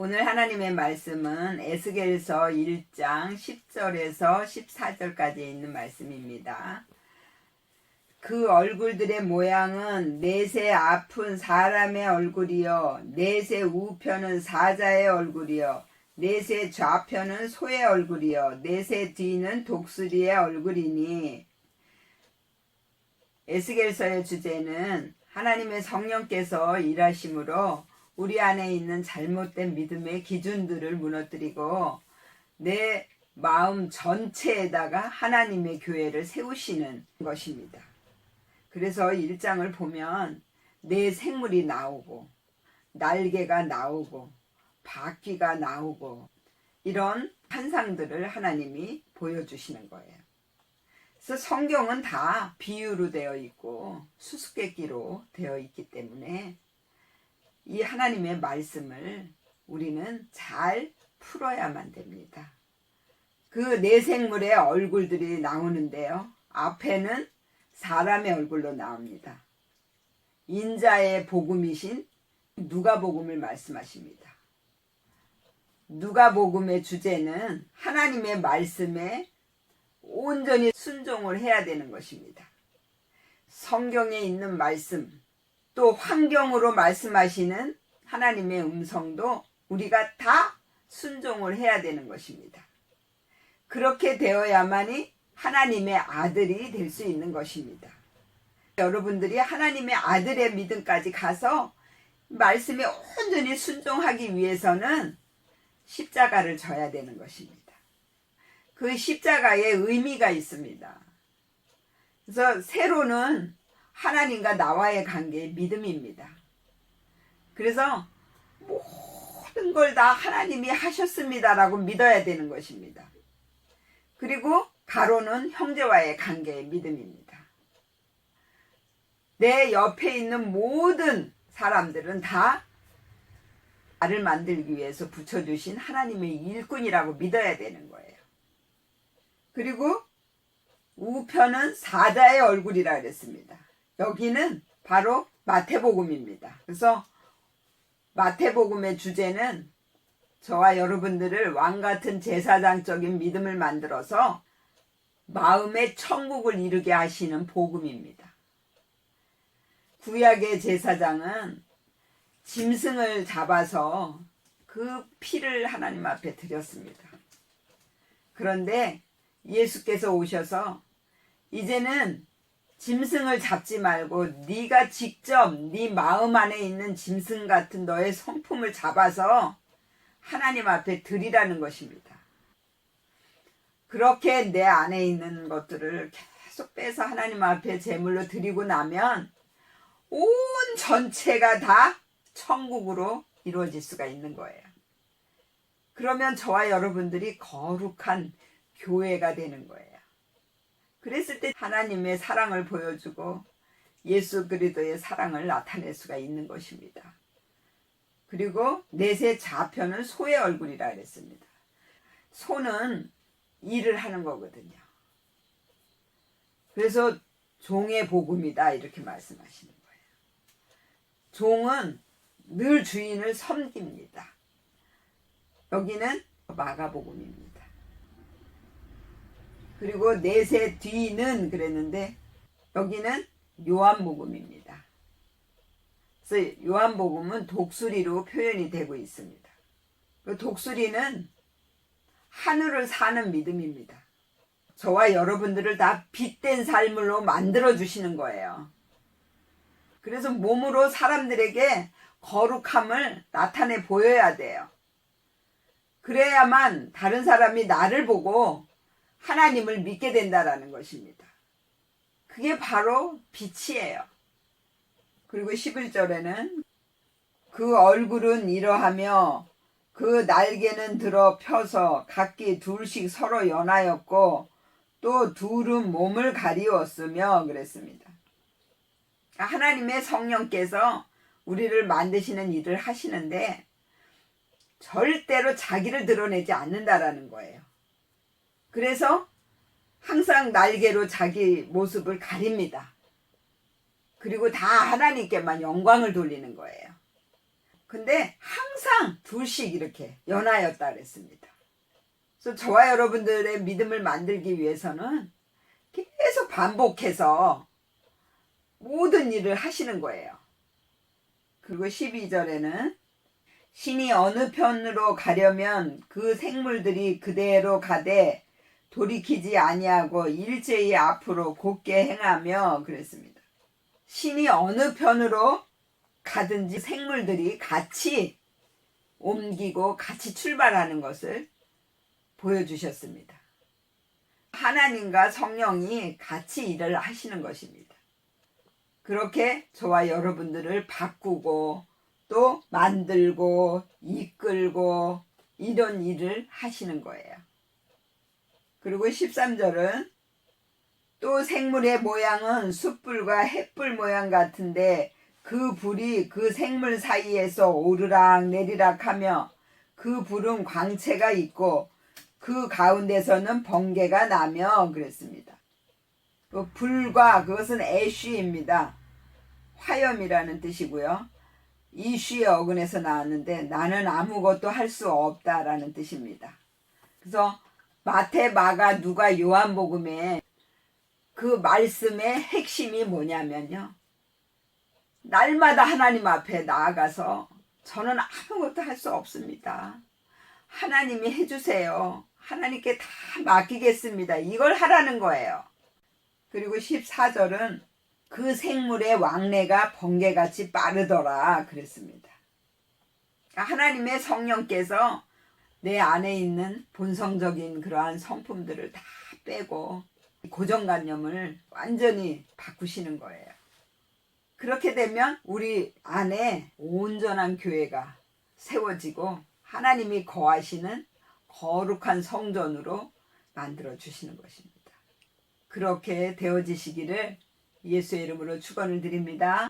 오늘 하나님의 말씀은 에스겔서 1장 10절에서 14절까지 있는 말씀입니다. 그 얼굴들의 모양은 넷의 아픈 사람의 얼굴이요 넷의 우편은 사자의 얼굴이요 넷의 좌편은 소의 얼굴이요 넷의 뒤는 독수리의 얼굴이니 에스겔서의 주제는 하나님의 성령께서 일하심으로 우리 안에 있는 잘못된 믿음의 기준들을 무너뜨리고 내 마음 전체에다가 하나님의 교회를 세우시는 것입니다. 그래서 1장을 보면 내 생물이 나오고 날개가 나오고 바퀴가 나오고 이런 환상들을 하나님이 보여주시는 거예요. 그래서 성경은 다 비유로 되어 있고 수수께끼로 되어 있기 때문에 이 하나님의 말씀을 우리는 잘 풀어야만 됩니다. 그 내생물의 얼굴들이 나오는데요. 앞에는 사람의 얼굴로 나옵니다. 인자의 복음이신 누가복음을 말씀하십니다. 누가복음의 주제는 하나님의 말씀에 온전히 순종을 해야 되는 것입니다. 성경에 있는 말씀, 또 환경으로 말씀하시는 하나님의 음성도 우리가 다 순종을 해야 되는 것입니다. 그렇게 되어야만이 하나님의 아들이 될 수 있는 것입니다. 여러분들이 하나님의 아들의 믿음까지 가서 말씀에 온전히 순종하기 위해서는 십자가를 져야 되는 것입니다. 그 십자가에 의미가 있습니다. 그래서 세로는 하나님과 나와의 관계의 믿음입니다. 그래서 모든 걸 다 하나님이 하셨습니다라고 믿어야 되는 것입니다. 그리고 가로는 형제와의 관계의 믿음입니다. 내 옆에 있는 모든 사람들은 다 나를 만들기 위해서 붙여주신 하나님의 일꾼이라고 믿어야 되는 거예요. 그리고 우편은 사자의 얼굴이라 그랬습니다. 여기는 바로 마태복음입니다. 그래서 마태복음의 주제는 저와 여러분들을 왕 같은 제사장적인 믿음을 만들어서 마음의 천국을 이루게 하시는 복음입니다. 구약의 제사장은 짐승을 잡아서 그 피를 하나님 앞에 드렸습니다. 그런데 예수께서 오셔서 이제는 짐승을 잡지 말고 네가 직접 네 마음 안에 있는 짐승 같은 너의 성품을 잡아서 하나님 앞에 드리라는 것입니다. 그렇게 내 안에 있는 것들을 계속 빼서 하나님 앞에 제물로 드리고 나면 온 전체가 다 천국으로 이루어질 수가 있는 거예요. 그러면 저와 여러분들이 거룩한 교회가 되는 거예요. 그랬을 때 하나님의 사랑을 보여주고 예수 그리스도의 사랑을 나타낼 수가 있는 것입니다. 그리고 넷의 좌편은 소의 얼굴이라 그랬습니다. 소는 일을 하는 거거든요. 그래서 종의 복음이다 이렇게 말씀하시는 거예요. 종은 늘 주인을 섬깁니다. 여기는 마가복음입니다. 그리고 넷의 뒤는 그랬는데 여기는 요한복음입니다. 그래서 요한복음은 독수리로 표현이 되고 있습니다. 그 독수리는 하늘을 사는 믿음입니다. 저와 여러분들을 다 빛된 삶으로 만들어 주시는 거예요. 그래서 몸으로 사람들에게 거룩함을 나타내 보여야 돼요. 그래야만 다른 사람이 나를 보고 하나님을 믿게 된다라는 것입니다. 그게 바로 빛이에요. 그리고 11절에는 그 얼굴은 이러하며 그 날개는 들어 펴서 각기 둘씩 서로 연하였고 또 둘은 몸을 가리웠으며 그랬습니다. 하나님의 성령께서 우리를 만드시는 일을 하시는데 절대로 자기를 드러내지 않는다라는 거예요. 그래서 항상 날개로 자기 모습을 가립니다. 그리고 다 하나님께만 영광을 돌리는 거예요. 근데 항상 둘씩 이렇게 연하였다 그랬습니다. 그래서 저와 여러분들의 믿음을 만들기 위해서는 계속 반복해서 모든 일을 하시는 거예요. 그리고 12절에는 신이 어느 편으로 가려면 그 생물들이 그대로 가되 돌이키지 아니하고 일제히 앞으로 곧게 행하며 그랬습니다. 신이 어느 편으로 가든지 생물들이 같이 옮기고 같이 출발하는 것을 보여주셨습니다. 하나님과 성령이 같이 일을 하시는 것입니다. 그렇게 저와 여러분들을 바꾸고 또 만들고 이끌고 이런 일을 하시는 거예요. 그리고 13절은 또 생물의 모양은 숯불과 햇불 모양 같은데 그 불이 그 생물 사이에서 오르락 내리락 하며 그 불은 광채가 있고 그 가운데서는 번개가 나며 그랬습니다. 그 불과 그것은 애쉬입니다. 화염이라는 뜻이고요. 이쉬의 어근에서 나왔는데 나는 아무것도 할 수 없다라는 뜻입니다. 그래서 마태, 마가, 누가, 요한복음에 그 말씀의 핵심이 뭐냐면요. 날마다 하나님 앞에 나아가서 저는 아무것도 할 수 없습니다. 하나님이 해주세요. 하나님께 다 맡기겠습니다. 이걸 하라는 거예요. 그리고 14절은 그 생물의 왕래가 번개같이 빠르더라 그랬습니다. 하나님의 성령께서 내 안에 있는 본성적인 그러한 성품들을 다 빼고 고정관념을 완전히 바꾸시는 거예요. 그렇게 되면 우리 안에 온전한 교회가 세워지고 하나님이 거하시는 거룩한 성전으로 만들어 주시는 것입니다. 그렇게 되어지시기를 예수의 이름으로 축원을 드립니다.